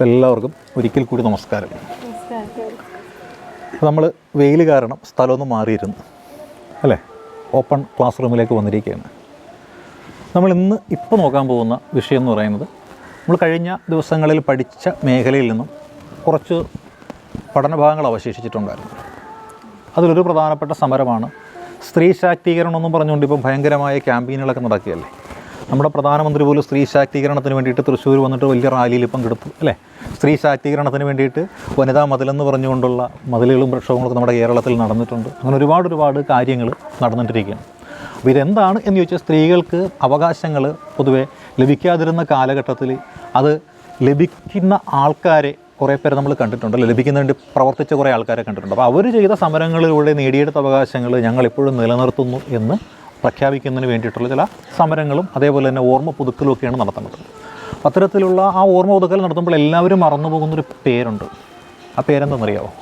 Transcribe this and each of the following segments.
എല്ലാവർക്കും ഒരിക്കൽ കൂടി നമസ്കാരം. നമ്മൾ വെയിൽ കാരണം സ്ഥലമൊന്ന് മാറിയിരുന്നു. അല്ലേ? ഓപ്പൺ ക്ലാസ് റൂമിലേക്ക് വന്നിരിക്കുകയാണ്. നമ്മൾ ഇന്ന് ഇപ്പോൾ നോക്കാൻ പോകുന്ന വിഷയം എന്ന് പറയുന്നത് നമ്മൾ കഴിഞ്ഞ ദിവസങ്ങളിൽ പഠിച്ച മേഖലയിൽ നിന്നും കുറച്ച് പഠനഭാഗങ്ങൾ അവശേഷിച്ചിട്ടുണ്ടായിരുന്നു. അതിലൊരു പ്രധാനപ്പെട്ട സമരമാണ് സ്ത്രീ ശാക്തീകരണം എന്നും പറഞ്ഞുകൊണ്ട് ഇപ്പം ഭയങ്കരമായ ക്യാമ്പയിനുകളൊക്കെ നടക്കുകയല്ലേ? നമ്മുടെ പ്രധാനമന്ത്രി പോലും സ്ത്രീ ശാക്തീകരണത്തിന് വേണ്ടിയിട്ട് തൃശ്ശൂർ വന്നിട്ട് വലിയ റാലിയിൽ പങ്കെടുത്തു അല്ലേ? സ്ത്രീ ശാക്തീകരണത്തിന് വേണ്ടിയിട്ട് വനിതാ മതിലെന്ന് പറഞ്ഞുകൊണ്ടുള്ള മതിലുകളും പ്രക്ഷോഭങ്ങളൊക്കെ നമ്മുടെ കേരളത്തിൽ നടന്നിട്ടുണ്ട്. അങ്ങനെ ഒരുപാട് ഒരുപാട് കാര്യങ്ങൾ നടന്നിട്ടിരിക്കുകയാണ്. അപ്പോൾ ഇതെന്താണ് എന്ന് ചോദിച്ചാൽ സ്ത്രീകൾക്ക് അവകാശങ്ങൾ പൊതുവെ ലഭിക്കാതിരുന്ന കാലഘട്ടത്തിൽ അത് ലഭിക്കുന്ന ആൾക്കാരെ കുറേ പേരെ നമ്മൾ കണ്ടിട്ടുണ്ട് അല്ലേ? ലഭിക്കുന്നതിന് വേണ്ടി പ്രവർത്തിച്ച കുറേ ആൾക്കാരെ കണ്ടിട്ടുണ്ട്. അപ്പോൾ അവർ ചെയ്ത സമരങ്ങളിലൂടെ നേടിയെടുത്ത അവകാശങ്ങൾ ഞങ്ങളിപ്പോഴും നിലനിർത്തുന്നു എന്ന് പ്രഖ്യാപിക്കുന്നതിന് വേണ്ടിയിട്ടുള്ള ചില സമരങ്ങളും അതേപോലെ തന്നെ ഓർമ്മ പുതുക്കലും ഒക്കെയാണ് നടത്തുന്നത്. അത്തരത്തിലുള്ള ആ ഓർമ്മ പുതുക്കൽ നടത്തുമ്പോൾ എല്ലാവരും മറന്നു പോകുന്നൊരു പേരുണ്ട്. ആ പേരെന്താണെന്നറിയാമോ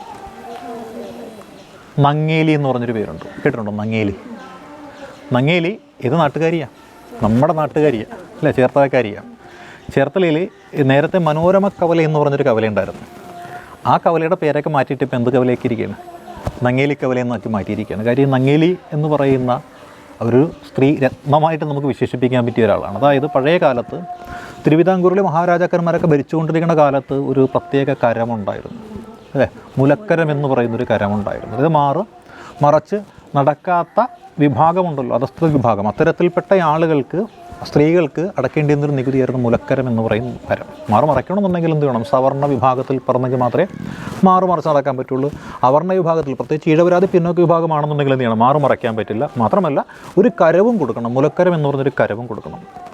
നങ്ങേലി എന്ന് പറഞ്ഞൊരു പേരുണ്ട്. കേട്ടിട്ടുണ്ടോ? നങ്ങേലി. നങ്ങേലി ഇത് നാട്ടുകാരിയാണ് നമ്മുടെ നാട്ടുകാരിയാണ് അല്ലേ? ചേർത്തലക്കാരിയാണ് ചേർത്തലയിൽ നേരത്തെ മനോരമ കവല എന്ന് പറഞ്ഞൊരു കവല ഉണ്ടായിരുന്നു. ആ കവലയുടെ പേരൊക്കെ മാറ്റിയിട്ട് ഇപ്പോൾ എന്ത് കവലയൊക്കെ ഇരിക്കുകയാണ് നങ്ങേലി കവല എന്നാക്കി മാറ്റിയിരിക്കുകയാണ്. കാര്യം നങ്ങേലി എന്ന് പറയുന്ന ഒരു സ്ത്രീ രത്നമായിട്ട് നമുക്ക് വിശേഷിപ്പിക്കാൻ പറ്റിയ ഒരാളാണ്. അതായത് പഴയ കാലത്ത് തിരുവിതാംകൂറിലെ മഹാരാജാക്കന്മാരൊക്കെ ഭരിച്ചുകൊണ്ടിരിക്കുന്ന കാലത്ത് ഒരു പ്രത്യേക കരമുണ്ടായിരുന്നു. അല്ലേ? മുലക്കരം എന്ന് പറയുന്നൊരു കരമുണ്ടായിരുന്നു. ഇത് മാറ് മറച്ച് നടക്കാത്ത വിഭാഗമുണ്ടല്ലോ അധസ്ഥ വിഭാഗം. അത്തരത്തിൽപ്പെട്ട ആളുകൾക്ക് സ്ത്രീകൾക്ക് അടക്കേണ്ടി വന്നൊരു നികുതിയായിരുന്നു മുലക്കരം എന്ന് പറയും കരം മാറുമറയ്ക്കണമെന്നുണ്ടെങ്കിൽ എന്ത് വേണം? സവർണ വിഭാഗത്തിൽ പറഞ്ഞെങ്കിൽ മാത്രമേ മാറുമറച്ച് നടക്കാൻ പറ്റുള്ളൂ. അവർണ വിഭാഗത്തിൽ പ്രത്യേകിച്ച് ഈഴവരാതി പിന്നോക്ക വിഭാഗമാണെന്നുണ്ടെങ്കിൽ എന്ത് ചെയ്യണം? മാറുമറയ്ക്കാൻ പറ്റില്ല. മാത്രമല്ല ഒരു കരവും കൊടുക്കണം. മുലക്കരം എന്ന് പറഞ്ഞൊരു കരവും കൊടുക്കണം.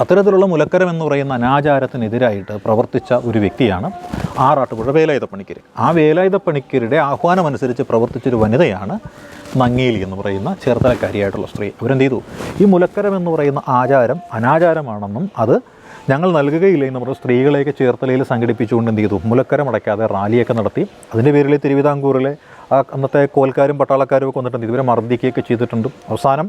അത്തരത്തിലുള്ള മുലക്കരം എന്ന് പറയുന്ന അനാചാരത്തിനെതിരായിട്ട് പ്രവർത്തിച്ച ഒരു വ്യക്തിയാണ് ആറാട്ടുപുഴ വേലായുധ പണിക്കർ ആ വേലായുധ പണിക്കരുടെ ആഹ്വാനം അനുസരിച്ച് പ്രവർത്തിച്ചൊരു വനിതയാണ് നങ്ങേലി എന്ന് പറയുന്ന ചേർത്തലക്കാരിയായിട്ടുള്ള സ്ത്രീ. അവരെന്ത് ചെയ്തു ഈ മുലക്കരം എന്ന് പറയുന്ന ആചാരം അനാചാരമാണെന്നും അത് ഞങ്ങൾ നൽകുകയില്ല എന്ന് പറഞ്ഞ് സ്ത്രീകളെയൊക്കെ ചേർത്തലയിൽ സംഘടിപ്പിച്ചുകൊണ്ട് എന്ത് ചെയ്തു മുലക്കരം അടയ്ക്കാതെ റാലിയൊക്കെ നടത്തി. അതിന്റെ പേരിൽ തിരുവിതാംകൂറിലെ അന്നത്തെ കോൽക്കാരും പട്ടാളക്കാരും ഒക്കെ വന്നിട്ടുണ്ട് ഇതുവരെ മർദ്ദിക്കുകയൊക്കെ ചെയ്തിട്ടുണ്ട്. അവസാനം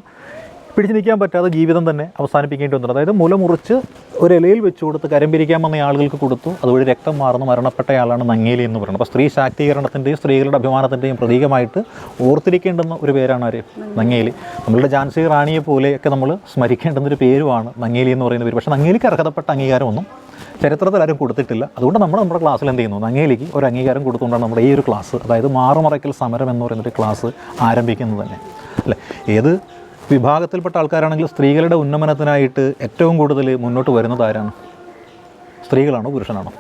പിടിച്ചു നിൽക്കാൻ പറ്റാതെ ജീവിതം തന്നെ അവസാനിപ്പിക്കേണ്ടി വന്നിട്ടുണ്ട്. അതായത് മുല മുറിച്ച് ഒരു ഇലയിൽ വെച്ച് കൊടുത്ത് കരം പിരിക്കാൻ വന്ന ആളുകൾക്ക് കൊടുത്തു. അതുവഴി രക്തം മാറുന്ന മരണപ്പെട്ടയാളാണ് നങ്ങേലി എന്ന് പറയുന്നത്. അപ്പോൾ സ്ത്രീ ശാക്തീകരണത്തിന്റെയും സ്ത്രീകളുടെ അഭിമാനത്തിന്റെയും പ്രതീകമായിട്ട് ഓർത്തിരിക്കേണ്ടുന്ന ഒരു പേരാണ് ആര്? നങ്ങേലി. നമ്മളുടെ ജാൻസി റാണിയെ പോലെയൊക്കെ നമ്മൾ സ്മരിക്കേണ്ടുന്ന ഒരു പേരുമാണ് നങ്ങേലി എന്ന് പറയുന്ന പേര്. പക്ഷേ നങ്ങേലിക്ക് അർഹതപ്പെട്ട അംഗീകാരമൊന്നും ചരിത്രത്തിൽ ആരും കൊടുത്തിട്ടില്ല. അതുകൊണ്ട് നമ്മൾ നമ്മുടെ ക്ലാസ്സിൽ എന്ത് ചെയ്യുന്നു? നങ്ങേലിക്ക് ഒരു അംഗീകാരം കൊടുത്തുകൊണ്ടാണ് നമ്മുടെ ഈ ഒരു ക്ലാസ് അതായത് മാറുമറയ്ക്കൽ സമരം എന്ന് പറയുന്നൊരു ക്ലാസ് ആരംഭിക്കുന്നത് തന്നെ. അല്ലേ? ഏത് വിഭാഗത്തിൽപ്പെട്ട ആൾക്കാരാണെങ്കിൽ സ്ത്രീകളുടെ ഉന്നമനത്തിനായിട്ട് ഏറ്റവും കൂടുതൽ മുന്നോട്ട് വരുന്നത് ആരാണ്? സ്ത്രീകളാണോ പുരുഷനാണോ?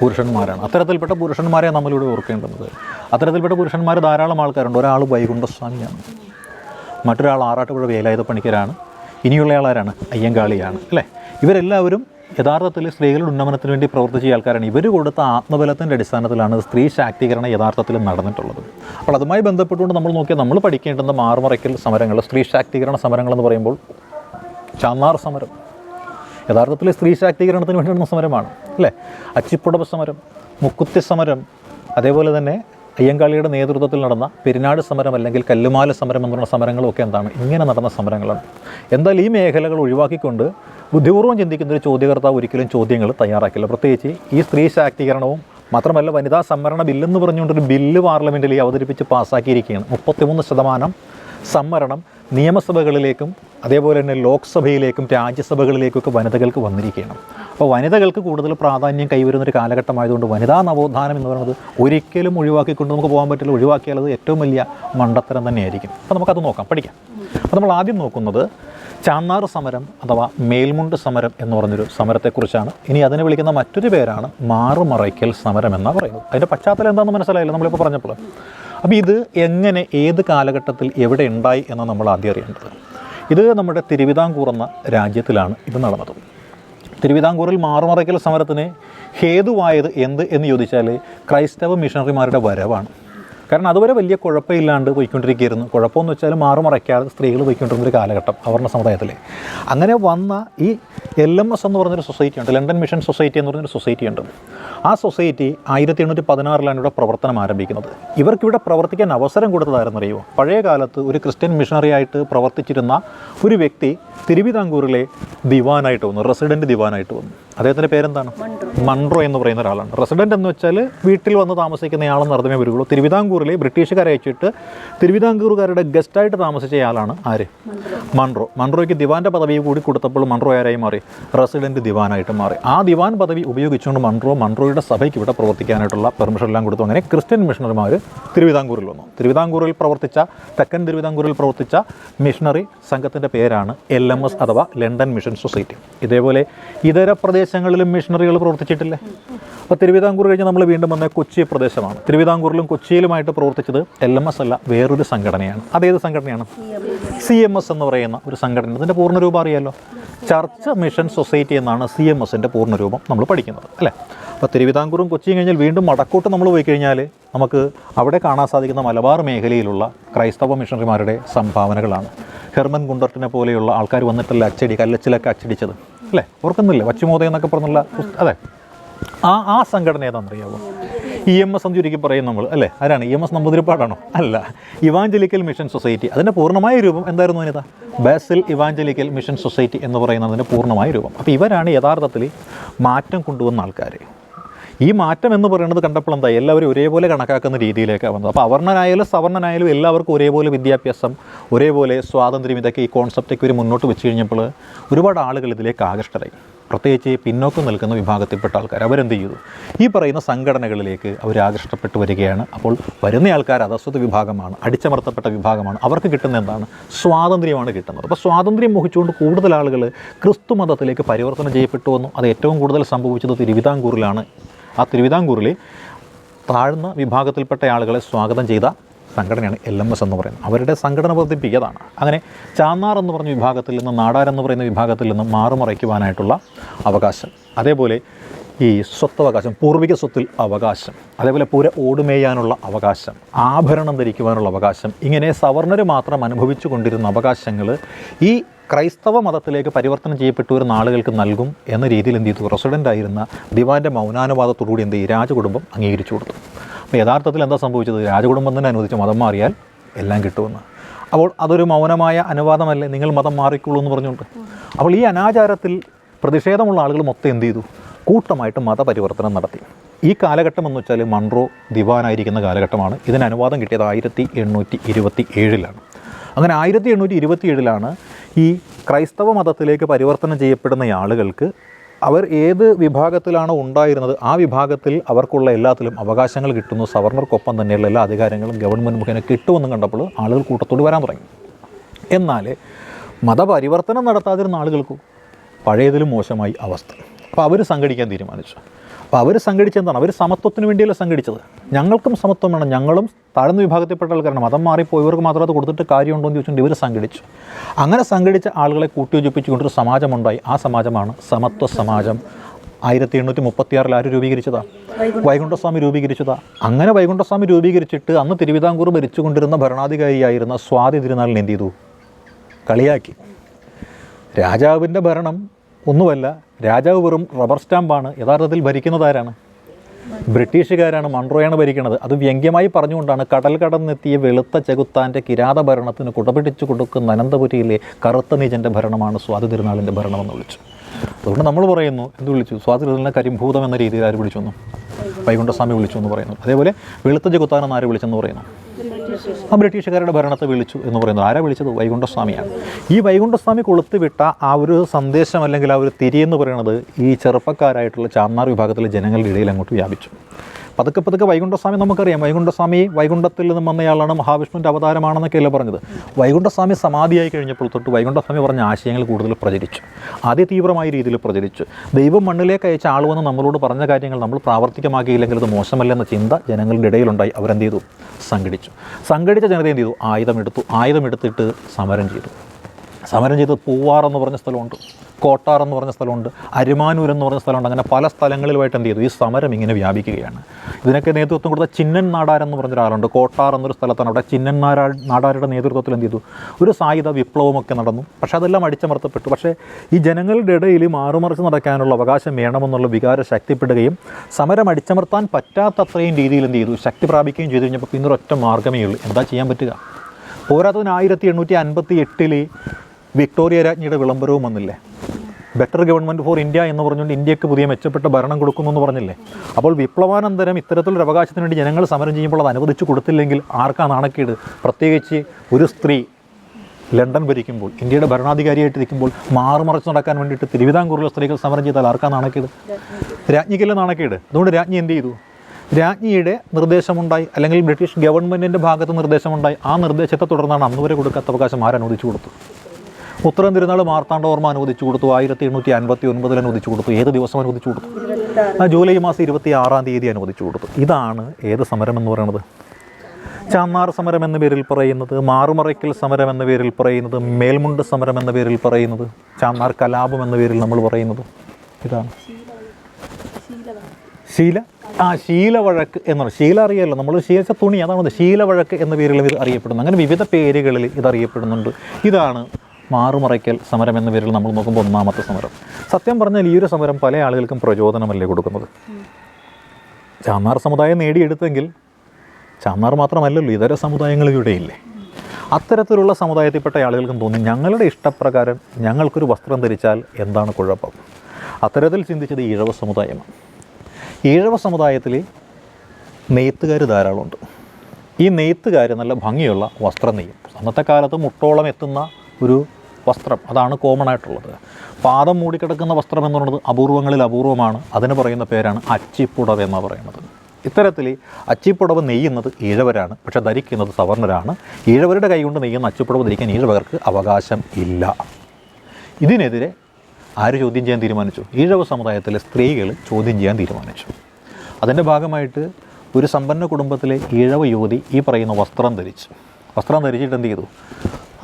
പുരുഷന്മാരാണ്. അത്തരത്തിൽപ്പെട്ട പുരുഷന്മാരെ നമ്മളിവിടെ ഓർക്കേണ്ടത്. അത്തരത്തിൽപ്പെട്ട പുരുഷന്മാർ ധാരാളം ആൾക്കാരുണ്ട്. ഒരാൾ വൈകുണ്ഠസ്വാമിയാണ്. മറ്റൊരാൾ ആറാട്ടുപുഴ വേലായുധ പണിക്കരാണ് ഇനിയുള്ള ആളാരാണ് അയ്യങ്കാളിയാണ്. അല്ലേ? ഇവരെല്ലാവരും യഥാർത്ഥത്തിൽ സ്ത്രീകളുടെ ഉന്നമനത്തിന് വേണ്ടി പ്രവർത്തിച്ച ആൾക്കാരാണ്. ഇവർ കൊടുത്ത ആത്മബലത്തിന്റെ അടിസ്ഥാനത്തിലാണ് സ്ത്രീ ശാക്തീകരണം യഥാർത്ഥത്തിൽ നടന്നിട്ടുള്ളത്. അപ്പോൾ അതുമായി ബന്ധപ്പെട്ടുകൊണ്ട് നമ്മൾ നോക്കിയാൽ നമ്മൾ പഠിക്കേണ്ടുന്ന മാറുമറയ്ക്കൽ സമരങ്ങൾ സ്ത്രീ ശാക്തീകരണ സമരങ്ങൾ എന്ന് പറയുമ്പോൾ ചാന്നാർ സമരം യഥാർത്ഥത്തിൽ സ്ത്രീ ശാക്തീകരണത്തിന് വേണ്ടി നടന്ന സമരമാണ് അല്ലേ? അച്ചിപ്പുടവ സമരം മുക്കുത്തി സമരം അതേപോലെ തന്നെ അയ്യങ്കാളിയുടെ നേതൃത്വത്തിൽ നടന്ന പെരിനാട് സമരം അല്ലെങ്കിൽ കല്ലുമാല സമരം എന്ന് പറഞ്ഞ സമരങ്ങളൊക്കെ എന്താണ്? ഇങ്ങനെ നടന്ന സമരങ്ങളാണ്. എന്തായാലും ഈ മേഖലകൾ ഒഴിവാക്കിക്കൊണ്ട് ബുദ്ധിപൂർവം ചിന്തിക്കുന്ന ഒരു ചോദ്യകർത്താവ് ഒരിക്കലും ചോദ്യങ്ങൾ തയ്യാറാക്കില്ല. പ്രത്യേകിച്ച് ഈ സ്ത്രീ ശാക്തീകരണവും മാത്രമല്ല വനിതാ സംവരണ ബില്ലെന്ന് പറഞ്ഞുകൊണ്ടൊരു ബില്ല് പാർലമെന്റിൽ അവതരിപ്പിച്ച് പാസ്സാക്കിയിരിക്കുകയാണ്. മുപ്പത്തിമൂന്ന് ശതമാനം സംവരണം നിയമസഭകളിലേക്കും അതേപോലെ തന്നെ ലോക്സഭയിലേക്കും രാജ്യസഭകളിലേക്കൊക്കെ വനിതകൾക്ക് വന്നിരിക്കുകയാണ്. അപ്പോൾ വനിതകൾക്ക് കൂടുതൽ പ്രാധാന്യം കൈവരുന്ന ഒരു കാലഘട്ടമായതുകൊണ്ട് വനിതാ നവോത്ഥാനം എന്ന് പറയുന്നത് ഒരിക്കലും ഒഴിവാക്കിക്കൊണ്ട് നമുക്ക് പോകാൻ പറ്റില്ല. ഒഴിവാക്കിയാൽ അത് ഏറ്റവും വലിയ മണ്ടത്തരം തന്നെയായിരിക്കും. അപ്പോൾ നമുക്കത് നോക്കാം. പഠിക്കാം. അപ്പോൾ നമ്മൾ ആദ്യം നോക്കുന്നത് ചാന്നാർ സമരം അഥവാ മേൽമുണ്ട് സമരം എന്ന് പറഞ്ഞൊരു സമരത്തെക്കുറിച്ചാണ്. ഇനി അതിനെ വിളിക്കുന്ന മറ്റൊരു പേരാണ് മാറുമറയ്ക്കൽ സമരം എന്നാണ് പറയുന്നത്. അതിന്റെ പശ്ചാത്തലം എന്താണെന്ന് മനസ്സിലായില്ല? നമ്മളിപ്പോൾ പറഞ്ഞപ്പോൾ. അപ്പോൾ ഇത് എങ്ങനെ ഏത് കാലഘട്ടത്തിൽ എവിടെ ഉണ്ടായി എന്ന് നമ്മൾ ആദ്യം അറിയേണ്ടത്. ഇത് നമ്മുടെ തിരുവിതാംകൂർ എന്ന രാജ്യത്തിലാണ് ഇത് നടന്നത്. തിരുവിതാംകൂറിൽ മാറുമറയ്ക്കൽ സമരത്തിന് ഹേതുവായത് എന്ത് എന്ന് ചോദിച്ചാൽ ക്രൈസ്തവ മിഷണറിമാരുടെ വരവാണ്. കാരണം അതുവരെ വലിയ കുഴപ്പമില്ലാണ്ട് പോയിക്കൊണ്ടിരിക്കുകയായിരുന്നു. കുഴപ്പമെന്ന് വെച്ചാൽ മാറുമറയ്ക്കാതെ സ്ത്രീകൾ പോയിക്കൊണ്ടിരുന്നൊരു കാലഘട്ടം അവരുടെ സമുദായത്തിൽ അങ്ങനെ വന്ന ഈ എൽ എം എസ് എന്ന് പറഞ്ഞൊരു സൊസൈറ്റി ഉണ്ട് ലണ്ടൻ മിഷൻ സൊസൈറ്റി എന്ന് പറഞ്ഞൊരു സൊസൈറ്റി ഉണ്ട്. ആ സൊസൈറ്റി ആയിരത്തി എണ്ണൂറ്റി പതിനാറിലാണ് ഇവിടെ പ്രവർത്തനം ആരംഭിക്കുന്നത്. ഇവർക്കിവിടെ പ്രവർത്തിക്കാൻ അവസരം കൊടുത്തതായിരുന്നു അറിയുമോ പഴയ കാലത്ത് ഒരു ക്രിസ്ത്യൻ മിഷണറി ആയിട്ട് പ്രവർത്തിച്ചിരുന്ന ഒരു വ്യക്തി തിരുവിതാംകൂറിലെ ദിവാനായിട്ട് വന്നു റെസിഡന്റ് ദിവാനായിട്ട് വന്നു. അദ്ദേഹത്തിന്റെ പേരെന്താണ്? മൺട്രോ എന്ന് പറയുന്ന ഒരാളാണ്. റെസിഡന്റ് എന്ന് വെച്ചാൽ വീട്ടിൽ വന്ന് താമസിക്കുന്നയാളെന്ന് അർത്ഥമേ വരുള്ളൂ. തിരുവിതാംകൂറിലെ ബ്രിട്ടീഷുകാരെ അയച്ചിട്ട് തിരുവിതാംകൂറുകാരുടെ ഗസ്റ്റായിട്ട് താമസിച്ചയാളാണ് ആര്? മൺട്രോ മൺട്രോയ്ക്ക് ദിവാന്റെ പദവി കൂടി കൊടുത്തപ്പോൾ മൺട്രോ ആരായി മാറി? റെസിഡന്റ് ദിവാനായിട്ട് മാറി. ആ ദിവാൻ പദവി ഉപയോഗിച്ചുകൊണ്ട് മൺട്രോ മൺട്രോയുടെ സഭയ്ക്ക് ഇവിടെ പ്രവർത്തിക്കാനായിട്ടുള്ള പെർമിഷൻ എല്ലാം കൊടുത്തു. അങ്ങനെ ക്രിസ്ത്യൻ മിഷണറിമാർ തിരുവിതാംകൂറിൽ വന്നു. തിരുവിതാംകൂറിൽ പ്രവർത്തിച്ച തെക്കൻ തിരുവിതാംകൂറിൽ പ്രവർത്തിച്ച മിഷണറി സംഘത്തിന്റെ പേരാണ് എൽ എം എസ് അഥവാ ലണ്ടൻ മിഷൻ സൊസൈറ്റി ഇതേപോലെ ഇതര പ്രദേശങ്ങളിലും മിഷണറികൾ പ്രവർത്തിച്ചിട്ടില്ലേ? അപ്പോൾ തിരുവിതാംകൂർ കഴിഞ്ഞ് നമ്മൾ വീണ്ടും വന്ന കൊച്ചി പ്രദേശമാണ്. തിരുവിതാംകൂറിലും കൊച്ചിയിലുമായിട്ട് പ്രവർത്തിച്ചത് എൽ എം എസ് അല്ല വേറൊരു സംഘടനയാണ്. അതേത് സംഘടനയാണ്? സി എം എസ് എന്ന് പറയുന്ന ഒരു സംഘടന ഇതിന്റെ പൂർണരൂപം അറിയാമല്ലോ ചർച്ച് മിഷൻ സൊസൈറ്റി എന്നാണ് സി എം എസിന്റെ പൂർണരൂപം നമ്മൾ പഠിക്കുന്നത് അല്ലേ? അപ്പോൾ തിരുവിതാംകൂറും കൊച്ചിയും കഴിഞ്ഞാൽ വീണ്ടും വടക്കോട്ട് നമ്മൾ പോയി കഴിഞ്ഞാൽ നമുക്ക് അവിടെ കാണാൻ സാധിക്കുന്ന മലബാർ മേഖലയിലുള്ള ക്രൈസ്തവ മിഷണറിമാരുടെ സംഭാവനകളാണ്. ഹെർമൻ ഗുണ്ടർട്ടിനെ പോലെയുള്ള ആൾക്കാർ വന്നിട്ടല്ല അച്ചടി കല്ലച്ചിലൊക്കെ അച്ചടിച്ചത്? അല്ലേ? ഓർക്കുന്നില്ലേ? വച്ചുമോദയം എന്നൊക്കെ പറഞ്ഞുള്ള അതെ. ആ ആ സംഘടന ഏതാണെന്നറിയാമോ ഇ എം എസ് എന്ന് ചുരുക്കി പറയും നമ്മൾ അല്ലേ? ആരാണ്? ഇ എം എസ് നമ്പൂതിരിപ്പാടാണോ? അല്ല. ഇവാഞ്ചലിക്കൽ മിഷൻ സൊസൈറ്റി അതിന്റെ പൂർണമായ രൂപം എന്തായിരുന്നു അതിനത് ബാസിൽ ഇവാഞ്ചലിക്കൽ മിഷൻ സൊസൈറ്റി എന്ന് പറയുന്നതിന്റെ പൂർണമായ രൂപം. അപ്പോൾ ഇവരാണ് യഥാർത്ഥത്തിൽ മാറ്റം കൊണ്ടുവന്ന ആൾക്കാർ ഈ മാറ്റം എന്ന് പറയുന്നത് കണ്ടപ്പോൾ എന്താ എല്ലാവരും ഒരേപോലെ കണക്കാക്കുന്ന രീതിയിലേക്കാണ് വന്നത്. അപ്പോൾ അവർണനായാലും സവർണനായാലും എല്ലാവർക്കും ഒരേപോലെ വിദ്യാഭ്യാസം ഒരേപോലെ സ്വാതന്ത്ര്യം ഇതൊക്കെ ഈ കോൺസെപ്റ്റൊക്കെ ഒരു മുന്നോട്ട് വെച്ച് കഴിഞ്ഞപ്പോൾ ഒരുപാട് ആളുകൾ ഇതിലേക്ക് ആകർഷ്ടരായി പ്രത്യേകിച്ച് പിന്നോക്കം നിൽക്കുന്ന വിഭാഗത്തിൽപ്പെട്ട ആൾക്കാർ അവരെന്ത് ചെയ്തു? ഈ പറയുന്ന സംഘടനകളിലേക്ക് അവർ ആകർഷ്ടപ്പെട്ട് വരികയാണ്. അപ്പോൾ വരുന്ന ആൾക്കാർ അധസ്വത വിഭാഗമാണ് അടിച്ചമർത്തപ്പെട്ട വിഭാഗമാണ്. അവർക്ക് കിട്ടുന്ന എന്താണ്? സ്വാതന്ത്ര്യമാണ് കിട്ടുന്നത്. അപ്പോൾ സ്വാതന്ത്ര്യം മോഹിച്ചുകൊണ്ട് കൂടുതൽ ആളുകൾ ക്രിസ്തു മതത്തിലേക്ക് പരിവർത്തനം ചെയ്യപ്പെട്ടു വന്നു. അത് ഏറ്റവും കൂടുതൽ സംഭവിച്ചത് തിരുവിതാംകൂറിലാണ്. ആ തിരുവിതാംകൂറിൽ താഴ്ന്ന വിഭാഗത്തിൽപ്പെട്ട ആളുകളെ സ്വാഗതം ചെയ്ത സംഘടനയാണ് എൽ എം എസ് എന്ന് പറയുന്നത്. അവരുടെ സംഘടന വർദ്ധിപ്പിക്കതാണ് അങ്ങനെ ചാന്നാർ എന്ന് പറഞ്ഞ വിഭാഗത്തിൽ നിന്ന് നാടാർ എന്ന് പറയുന്ന വിഭാഗത്തിൽ നിന്ന് മാറുമറയ്ക്കുവാനായിട്ടുള്ള അവകാശം. അതേപോലെ ഈ സ്വത്തവകാശം പൂർവിക സ്വത്തിൽ അവകാശം അതേപോലെ പുര ഓടുമേയാനുള്ള അവകാശം ആഭരണം ധരിക്കുവാനുള്ള അവകാശം ഇങ്ങനെ സവർണർ മാത്രം അനുഭവിച്ചു കൊണ്ടിരുന്ന അവകാശങ്ങൾ ഈ ക്രൈസ്തവ മതത്തിലേക്ക് പരിവർത്തനം ചെയ്യപ്പെട്ടു വരുന്ന ആളുകൾക്ക് നൽകും എന്ന രീതിയിൽ എന്ത് ചെയ്തു? പ്രസിഡന്റായിരുന്ന ദിവാന്റെ മൗനാനുവാദത്തോടുകൂടി എന്ത് ചെയ്യും രാജകുടുംബം അംഗീകരിച്ചു കൊടുത്തു. അപ്പോൾ യഥാർത്ഥത്തിൽ എന്താ സംഭവിച്ചത്? രാജകുടുംബം തന്നെ അനുവദിച്ചു മതം മാറിയാൽ എല്ലാം കിട്ടുമെന്ന്. അപ്പോൾ അതൊരു മൗനമായ അനുവാദമല്ലേ? നിങ്ങൾ മതം മാറിക്കുള്ളൂ എന്ന് പറഞ്ഞുകൊണ്ട്. അപ്പോൾ ഈ അനാചാരത്തിൽ പ്രതിഷേധമുള്ള ആളുകൾ മൊത്തം എന്ത് ചെയ്തു? കൂട്ടമായിട്ട് മതപരിവർത്തനം നടത്തി. ഈ കാലഘട്ടം എന്ന് വെച്ചാൽ മൺറോ ദിവാനായിരിക്കുന്ന കാലഘട്ടമാണ്. ഇതിന് അനുവാദം കിട്ടിയത് ആയിരത്തി എണ്ണൂറ്റി ഇരുപത്തി ഏഴിലാണ് അങ്ങനെ ആയിരത്തി എണ്ണൂറ്റി ഇരുപത്തി ഏഴിലാണ് ഈ ക്രൈസ്തവ മതത്തിലേക്ക് പരിവർത്തനം ചെയ്യപ്പെടുന്ന ആളുകൾക്ക് അവർ ഏത് വിഭാഗത്തിലാണോ ഉണ്ടായിരുന്നത് ആ വിഭാഗത്തിൽ അവർക്കുള്ള എല്ലാത്തിലും അവകാശങ്ങൾ കിട്ടുന്നു. സവർണർക്കൊപ്പം തന്നെയുള്ള എല്ലാ അധികാരങ്ങളും ഗവൺമെന്റ് മുഖേന കിട്ടുമെന്ന് കണ്ടപ്പോൾ ആളുകൾ കൂട്ടത്തോട് വരാൻ തുടങ്ങി. എന്നാൽ മതപരിവർത്തനം നടത്താതിരുന്ന ആളുകൾക്ക് പഴയതിലും മോശമായി അവസ്ഥ. അപ്പോൾ അവർ സംഘടിക്കാൻ തീരുമാനിച്ചു. അപ്പോൾ അവർ സംഘടിച്ചെന്താണ് അവർ സമത്വത്തിന് വേണ്ടിയല്ല സംഘടിച്ചത്. ഞങ്ങൾക്കും സമത്വം വേണം ഞങ്ങളും താഴ്ന്ന വിഭാഗത്തിൽപ്പെട്ട ആൾക്കാരാണ്. മതം മാറിപ്പോയവർക്ക് മാത്രം അത് കൊടുത്തിട്ട് കാര്യമുണ്ടോ എന്ന് ചോദിച്ചുകൊണ്ട് ഇവർ സംഘടിച്ചു. അങ്ങനെ സംഘടിച്ച ആളുകളെ കൂട്ടിയോജിപ്പിച്ചുകൊണ്ടൊരു സമാജമുണ്ടായി. ആ സമാജമാണ് സമത്വ സമാജം. ആയിരത്തി എണ്ണൂറ്റി മുപ്പത്തിയാറിൽ ആര് രൂപീകരിച്ചതാ? വൈകുണ്ഠസ്വാമി. രൂപീകരിച്ചതാ. അങ്ങനെ വൈകുണ്ഠസ്വാമി രൂപീകരിച്ചിട്ട് അന്ന് തിരുവിതാംകൂർ ഭരിച്ചുകൊണ്ടിരുന്ന ഭരണാധികാരിയായിരുന്ന സ്വാതി തിരുനാളിനെ എന്ത് ചെയ്തു? കളിയാക്കി. രാജാവിന്റെ ഭരണം ഒന്നുമല്ല. രാജാവ് വെറും റബ്ബർ സ്റ്റാമ്പാണ് യഥാർത്ഥത്തിൽ ഭരിക്കുന്നത് ആരാണ്? ബ്രിട്ടീഷുകാരാണ് മൺറോയാണ് ഭരിക്കുന്നത്. അത് വ്യംഗ്യമായി പറഞ്ഞുകൊണ്ടാണ് കടൽ കടന്നെത്തിയ വെളുത്ത ചെകുത്താന്റെ കിരാത ഭരണത്തിന് കുടപിടിച്ചു കൊടുക്കുന്ന അനന്തപുരിയിലെ കറുത്ത നീജന്റെ ഭരണമാണ് സ്വാതി തിരുനാളിന്റെ ഭരണമെന്ന് വിളിച്ചു. അതുകൊണ്ട് നമ്മൾ പറയുന്നു എന്ത് വിളിച്ചു? സ്വാതി തിരുനാളിനെ കരിഭൂതം എന്ന രീതിയിൽ ആര് വിളിച്ചു വന്നു വൈകുണ്ഠസ്വാമി വിളിച്ചു എന്ന് പറയുന്നു. അതേപോലെ വെളുത്ത ചെകുത്താനെന്ന് ആര് വിളിച്ചെന്ന് പറയുന്നു? ആ ബ്രിട്ടീഷുകാരുടെ ഭരണത്തെ വിളിച്ചു എന്ന് പറയുന്നത്. ആരാ വിളിച്ചത്? വൈകുണ്ഠസ്വാമിയാണ്. ഈ വൈകുണ്ഠസ്വാമി കൊളുത്തുവിട്ട ആ ഒരു സന്ദേശം അല്ലെങ്കിൽ ആ ഒരു തിരി എന്ന് പറയുന്നത് ഈ ചെറുപ്പക്കാരായിട്ടുള്ള ചാന്നാർ വിഭാഗത്തിലെ ജനങ്ങളുടെ ഇടയിൽ അങ്ങോട്ട് വ്യാപിച്ചു. പതുക്കെ പതുക്കെ വൈകുണ്ഠസ്വാമി നമുക്കറിയാം. വൈകുണ്ഠസ്വാമി വൈകുണ്ഠത്തിൽ നിന്നും വന്നയാളാണ് മഹാവിഷ്ണുവിന്റെ അവതാരമാണെന്നൊക്കെയല്ലേ പറഞ്ഞത്. വൈകുണ്ഠസ്വാമി സമാധിയായി കഴിഞ്ഞപ്പോൾ തൊട്ട് വൈകുണ്ഠസ്വാമി പറഞ്ഞ ആശയങ്ങൾ കൂടുതൽ പ്രചരിച്ചു. ആദ്യ തീവ്രമായ രീതിയിൽ പ്രചരിച്ചു. ദൈവം മണ്ണിലേക്ക് അയച്ച ആളുവെന്ന് നമ്മളോട് പറഞ്ഞ കാര്യങ്ങൾ നമ്മൾ പ്രാവർത്തികമാക്കിയില്ലെങ്കിൽ അത് മോശമല്ലെന്ന ചിന്ത ജനങ്ങളുടെ ഇടയിലുണ്ടായി. അവരെന്ത് ചെയ്തു? സംഘടിച്ചു. സംഘടിച്ച ജനത എന്ത് ചെയ്തു? ആയുധമെടുത്തു ആയുധമെടുത്തിട്ട് സമരം ചെയ്തു. സമരം ചെയ്ത് പൂവാർ എന്ന് പറഞ്ഞ സ്ഥലമുണ്ട് കോട്ടാർ എന്ന് പറഞ്ഞ സ്ഥലമുണ്ട് അരിമാനൂർ എന്ന് പറഞ്ഞ സ്ഥലമുണ്ട്. അങ്ങനെ പല സ്ഥലങ്ങളിലുമായിട്ട് എന്ത് ചെയ്തു? ഈ സമരം ഇങ്ങനെ വ്യാപിക്കുകയാണ്. ഇതിനൊക്കെ നേതൃത്വം കൊടുത്ത ചിന്നൻ നാടാർ എന്ന് പറഞ്ഞ ഒരാളുണ്ട്. കോട്ടാർ എന്നൊരു സ്ഥലത്താണ്. അവിടെ ചിന്നൻ നാരാ നാടാരുടെ നേതൃത്വത്തിൽ എന്ത് ചെയ്തു? ഒരു സായുധ വിപ്ലവമൊക്കെ നടന്നു. പക്ഷേ അതെല്ലാം അടിച്ചമർത്തപ്പെട്ടു. പക്ഷേ ഈ ജനങ്ങളുടെ ഇടയിൽ മാറുമറിച്ച് നടക്കാനുള്ള അവകാശം വേണമെന്നുള്ള വികാരം ശക്തിപ്പെടുകയും സമരം അടിച്ചമർത്താൻ പറ്റാത്തത്രയും രീതിയിൽ എന്ത് ചെയ്തു? ശക്തി പ്രാപിക്കുകയും ചെയ്തു. കഴിഞ്ഞപ്പോൾ പിന്നൊരൊറ്റ മാർഗമേ ഉള്ളൂ. എന്താ ചെയ്യാൻ പറ്റുക? പോരാത്തതിന് ആയിരത്തി എണ്ണൂറ്റി അൻപത്തി എട്ടിൽ വിക്ടോറിയ രാജ്ഞിയുടെ വിളംബരവും വന്നില്ലേ? ബെറ്റർ ഗവൺമെന്റ് ഫോർ ഇന്ത്യ എന്ന് പറഞ്ഞുകൊണ്ട് ഇന്ത്യയ്ക്ക് പുതിയ മെച്ചപ്പെട്ട ഭരണം കൊടുക്കുന്നു എന്ന് പറഞ്ഞില്ലേ? അപ്പോൾ വിപ്ലവാനന്തരം ഇത്തരത്തിലൊരു അവകാശത്തിന് വേണ്ടി ജനങ്ങൾ സമരം ചെയ്യുമ്പോൾ അത് അനുവദിച്ചു കൊടുത്തില്ലെങ്കിൽ ആർക്കാ നാണക്കേട്? പ്രത്യേകിച്ച് ഒരു സ്ത്രീ ലണ്ടൻ ഭരിക്കുമ്പോൾ ഇന്ത്യയുടെ ഭരണാധികാരിയായിട്ട് ഇരിക്കുമ്പോൾ മാറുമറച്ച് നടക്കാൻ വേണ്ടിയിട്ട് തിരുവിതാംകൂറിലെ സ്ത്രീകൾ സമരം ചെയ്താൽ ആർക്കാ നാണക്കേട്? രാജ്ഞിക്കല്ല നാണക്കേട്? അതുകൊണ്ട് രാജ്ഞി എന്ത് ചെയ്തു? രാജ്ഞിയുടെ നിർദ്ദേശമുണ്ടായി അല്ലെങ്കിൽ ബ്രിട്ടീഷ് ഗവൺമെന്റിന്റെ ഭാഗത്ത് നിർദ്ദേശമുണ്ടായി. ആ നിർദ്ദേശത്തെ തുടർന്നാണ് അന്നുവരെ കൊടുക്കാത്ത അവകാശം ആരനുവദിച്ചു കൊടുത്തു ഉത്തരം തിരുനാൾ മാർത്താണ്ഡവർമ്മ അനുവദിച്ചു കൊടുത്തു. ആയിരത്തി എണ്ണൂറ്റി അൻപത്തി ഒൻപതിൽ അനുവദിച്ചു കൊടുത്തു. ഏത് ദിവസം അനുവദിച്ചു കൊടുത്തു? ആ ജൂലൈ മാസം ഇരുപത്തി ആറാം തീയതി അനുവദിച്ചു കൊടുത്തു. ഇതാണ് ഏത് സമരം എന്ന് പറയുന്നത് ചാന്നാർ സമരം എന്ന പേരിൽ പറയുന്നത് മാറുമറയ്ക്കൽ സമരം എന്ന പേരിൽ പറയുന്നത് മേൽമുണ്ട് സമരം എന്ന പേരിൽ പറയുന്നത് ചാന്നാർ കലാപം എന്ന പേരിൽ നമ്മൾ പറയുന്നത്. ഇതാണ്. ശീല? ആ ശീലവഴക്ക് പറയുന്നത് ശീല അറിയാമല്ലോ നമ്മൾ ശീലിച്ച തുണി അതാണ് ശീലവഴക്ക് എന്ന പേരിൽ ഇത് അറിയപ്പെടുന്നു. അങ്ങനെ വിവിധ പേരുകളിൽ ഇത് അറിയപ്പെടുന്നുണ്ട് ഇതാണ് മാറുമറയ്ക്കൽ സമരം എന്ന പേരിൽ നമ്മൾ നോക്കുമ്പോൾ ഒന്നാമത്തെ സമരം. സത്യം പറഞ്ഞാൽ ഈ ഒരു സമരം പല ആളുകൾക്കും പ്രചോദനമല്ലേ കൊടുക്കുന്നത്? ചാന്നാർ സമുദായം നേടിയെടുത്തെങ്കിൽ ചാന്നാർ മാത്രമല്ലല്ലോ ഇതര സമുദായങ്ങളിലൂടെ ഇല്ലേ? അത്തരത്തിലുള്ള സമുദായത്തിൽപ്പെട്ട ആളുകൾക്കും തോന്നി ഞങ്ങളുടെ ഇഷ്ടപ്രകാരം ഞങ്ങൾക്കൊരു വസ്ത്രം ധരിച്ചാൽ എന്താണ് കുഴപ്പം? അത്തരത്തിൽ ചിന്തിച്ചത് ഈഴവ സമുദായമാണ്. ഈഴവ സമുദായത്തിൽ നെയ്ത്തുകാർ ധാരാളമുണ്ട്. ഈ നെയ്ത്തുകാർ നല്ല ഭംഗിയുള്ള വസ്ത്രം നെയ്യും. അന്നത്തെ കാലത്ത് മുട്ടോളം എത്തുന്ന ഒരു വസ്ത്രം അതാണ് കോമൺ ആയിട്ടുള്ളത്. പാദം മൂടിക്കിടക്കുന്ന വസ്ത്രം എന്ന് പറയുന്നത് അപൂർവങ്ങളിൽ അപൂർവമാണ്. അതിന് പറയുന്ന പേരാണ് അച്ചിപ്പുടവ എന്ന് പറയുന്നത്. ഇത്തരത്തിൽ അച്ചിപ്പുടവ് നെയ്യുന്നത് ഈഴവരാണ് പക്ഷെ ധരിക്കുന്നത് സവർണരാണ്. ഈഴവരുടെ കൈകൊണ്ട് നെയ്യുന്ന അച്ചിപ്പുടവ് ധരിക്കാൻ ഈഴവർക്ക് അവകാശം ഇല്ല. ഇതിനെതിരെ ആര് ചോദ്യം ചെയ്യാൻ തീരുമാനിച്ചു? ഈഴവ സമുദായത്തിലെ സ്ത്രീകൾ ചോദ്യം ചെയ്യാൻ തീരുമാനിച്ചു. അതിന്റെ ഭാഗമായിട്ട് ഒരു സമ്പന്ന കുടുംബത്തിലെ ഈഴവ യുവതി ഈ പറയുന്ന വസ്ത്രം ധരിച്ചു. വസ്ത്രം ധരിച്ചിട്ട് എന്ത് ചെയ്തു?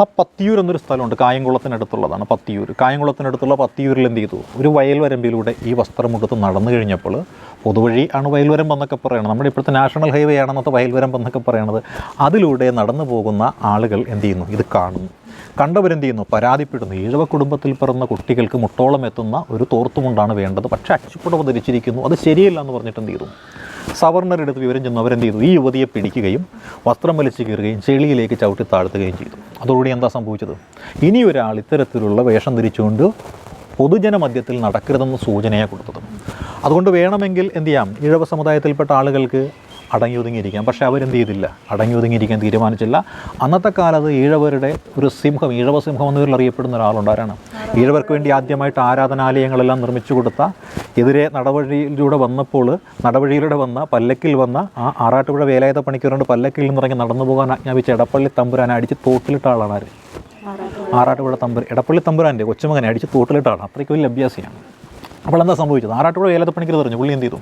ആ പത്തിയൂർ എന്നൊരു സ്ഥലമുണ്ട് കായംകുളത്തിനടുത്തുള്ളതാണ് പത്തിയൂർ. കായംകുളത്തിനടുത്തുള്ള പത്തിയൂരിൽ എന്ത് ചെയ്തു? ഒരു വയൽവരമ്പിലൂടെ ഈ വസ്ത്രമുടുത്ത് നടന്നു കഴിഞ്ഞപ്പോൾ പൊതുവഴി ആണ് വയൽവരമ്പ് എന്നൊക്കെ പറയുന്നത് നമ്മുടെ ഇപ്പോഴത്തെ നാഷണൽ ഹൈവേ ആണെന്നത്തെ വയൽവരമ്പ് എന്നൊക്കെ പറയുന്നത് അതിലൂടെ നടന്നു പോകുന്ന ആളുകൾ എന്ത് ചെയ്യുന്നു? ഇത് കാണുന്നു. കണ്ടവരെന്ത് ചെയ്യുന്നു? പരാതിപ്പെടുന്നു. ഈഴവ കുടുംബത്തിൽ പിറന്ന കുട്ടികൾക്ക് മുട്ടോളം എത്തുന്ന ഒരു തോർത്തുമുണ്ടാണ് വേണ്ടത്. പക്ഷേ അച്ചുപ്പുടവ് ധരിച്ചിരിക്കുന്നു അത് ശരിയല്ല എന്ന് പറഞ്ഞിട്ട് എന്ത് ചെയ്തു? സവർണരെടുത്ത് വിവരം ചെന്ന് അവരെന്ത് ചെയ്തു? ഈ യുവതിയെ പിടിക്കുകയും വസ്ത്രം വലിച്ചു കീറുകയും ചെളിയിലേക്ക് ചവിട്ടി താഴ്ത്തുകയും ചെയ്തു. അതോടുകൂടി എന്താ സംഭവിച്ചത്? ഇനി ഒരാൾ ഇത്തരത്തിലുള്ള വേഷം ധരിച്ചുകൊണ്ട് പൊതുജന മധ്യത്തിൽ നടക്കരുതെന്ന് സൂചനയാണ് കൊടുത്തത്. അതുകൊണ്ട് വേണമെങ്കിൽ എന്ത് ചെയ്യാം? ഇഴവ സമുദായത്തിൽപ്പെട്ട ആളുകൾക്ക് അടങ്ങി ഒതുങ്ങിയിരിക്കാം പക്ഷേ അവരെന്ത് ചെയ്തില്ല? അടങ്ങി ഒതുങ്ങിയിരിക്കാൻ തീരുമാനിച്ചില്ല. അന്നത്തെ കാലത്ത് ഈഴവരുടെ ഒരു സിംഹം ഈഴവ സിംഹം എന്നിവരിൽ അറിയപ്പെടുന്ന ഒരാളുണ്ട്. ആരാണ്? ഈഴവർക്ക് വേണ്ടി ആദ്യമായിട്ട് ആരാധനാലയങ്ങളെല്ലാം നിർമ്മിച്ചു കൊടുത്ത എതിരെ നടവഴിയിലൂടെ വന്നപ്പോൾ നടവഴിയിലൂടെ വന്ന പല്ലക്കിൽ വന്ന ആ ആറാട്ടുപുഴ വേലായുധ പണിക്കരോട് പല്ലക്കിൽ നിന്നിറങ്ങി നടന്നു പോകാൻ ആജ്ഞാപിച്ച എടപ്പള്ളി തമ്പുരാനെ അടിച്ച് തോട്ടിലിട്ട ആളാണ് ആര്? ആറാട്ടുപുഴ. തമ്പുരാൻ എടപ്പള്ളി തമ്പുരാന്റെ കൊച്ചുമകനെ അടിച്ച് തോട്ടിലിട്ട ആളാണ്. അത്രയ്ക്ക് വലിയ അഭ്യാസിയാണ്. അപ്പോൾ എന്താ സംഭവിച്ചത്? ആറാട്ടുപുഴ വേലായുധ പണിക്കർ പറഞ്ഞു പുള്ളി എന്ത് ചെയ്തു?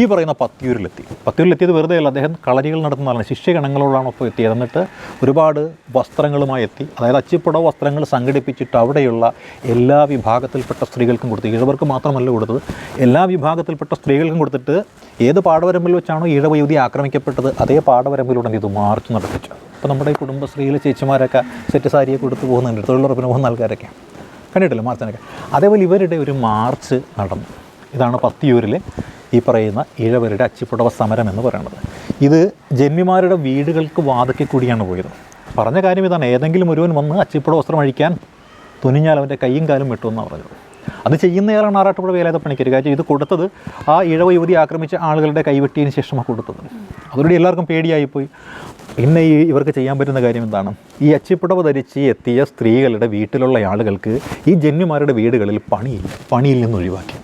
ഈ പറയുന്ന പത്തിയൂരിലെത്തി പത്തിയൂരിലെത്തിയത് വെറുതെ അല്ല അദ്ദേഹം കളരികൾ നടത്തുന്നതാണ്. ശിഷ്യഗണങ്ങളോടാണ് ഒപ്പം എത്തിയത്. എന്നിട്ട് ഒരുപാട് വസ്ത്രങ്ങളുമായി എത്തി. അതായത് അച്ചിപ്പുട വസ്ത്രങ്ങൾ സംഘടിപ്പിച്ചിട്ട് അവിടെയുള്ള എല്ലാ വിഭാഗത്തിൽപ്പെട്ട സ്ത്രീകൾക്കും കൊടുത്തു. ഈഴവർക്ക് മാത്രമല്ല കൊടുത്തത്. എല്ലാ വിഭാഗത്തിൽപ്പെട്ട സ്ത്രീകൾക്കും കൊടുത്തിട്ട് ഏത് പാടവരമ്പിൽ വെച്ചാണോ ഈഴവ യുവതി ആക്രമിക്കപ്പെട്ടത് അതേ പാടവരമ്പിലൂടെ ഇത് മാർച്ച് നടത്തിച്ചു. അപ്പോൾ നമ്മുടെ ഈ കുടുംബശ്രീയിലെ ചേച്ചിമാരൊക്കെ സെറ്റ് സാരിയെ കൊടുത്ത് പോകുന്നുണ്ട്. തൊഴിലുറപ്പിന് പോകുന്ന ആൾക്കാരൊക്കെ കണ്ടിട്ടില്ല മാർച്ചിനൊക്കെ അതേപോലെ ഇവരുടെ ഒരു മാർച്ച് നടന്നു. ഇതാണ് പത്തിയൂരിലെ ഈ പറയുന്ന ഇഴവരുടെ അച്ചിപ്പുടവ സമരം എന്ന് പറയുന്നത്. ഇത് ജന്മിമാരുടെ വീടുകൾക്ക് വാതക്കി കൂടിയാണ് പോയത്. പറഞ്ഞ കാര്യം ഇതാണ്. ഏതെങ്കിലും ഒരുവൻ വന്ന് അച്ചിപ്പുട വസ്ത്രം അഴിക്കാൻ തുനിഞ്ഞാൽ അവന്റെ കൈയും കാലും വെട്ടുമെന്നാണ് പറഞ്ഞത്. അത് ചെയ്യുന്നയാളാണ് ആറാട്ടുപുഴ വേലായുധ പണിക്കർ. കാര്യം ഇത് കൊടുത്തത് ആ ഇഴവ യുവതി ആക്രമിച്ച ആളുകളുടെ കൈവെട്ടിയതിന് ശേഷമാണ് കൊടുത്തത്. അതോടെ എല്ലാവർക്കും പേടിയായിപ്പോയി. പിന്നെ ഈ ഇവർക്ക് ചെയ്യാൻ പറ്റുന്ന കാര്യം എന്താണ്? ഈ അച്ചിപ്പുടവ് ധരിച്ച് എത്തിയ സ്ത്രീകളുടെ വീട്ടിലുള്ള ആളുകൾക്ക് ഈ ജന്മിമാരുടെ വീടുകളിൽ പണിയില്ല. പണിയിൽ നിന്ന് ഒഴിവാക്കി.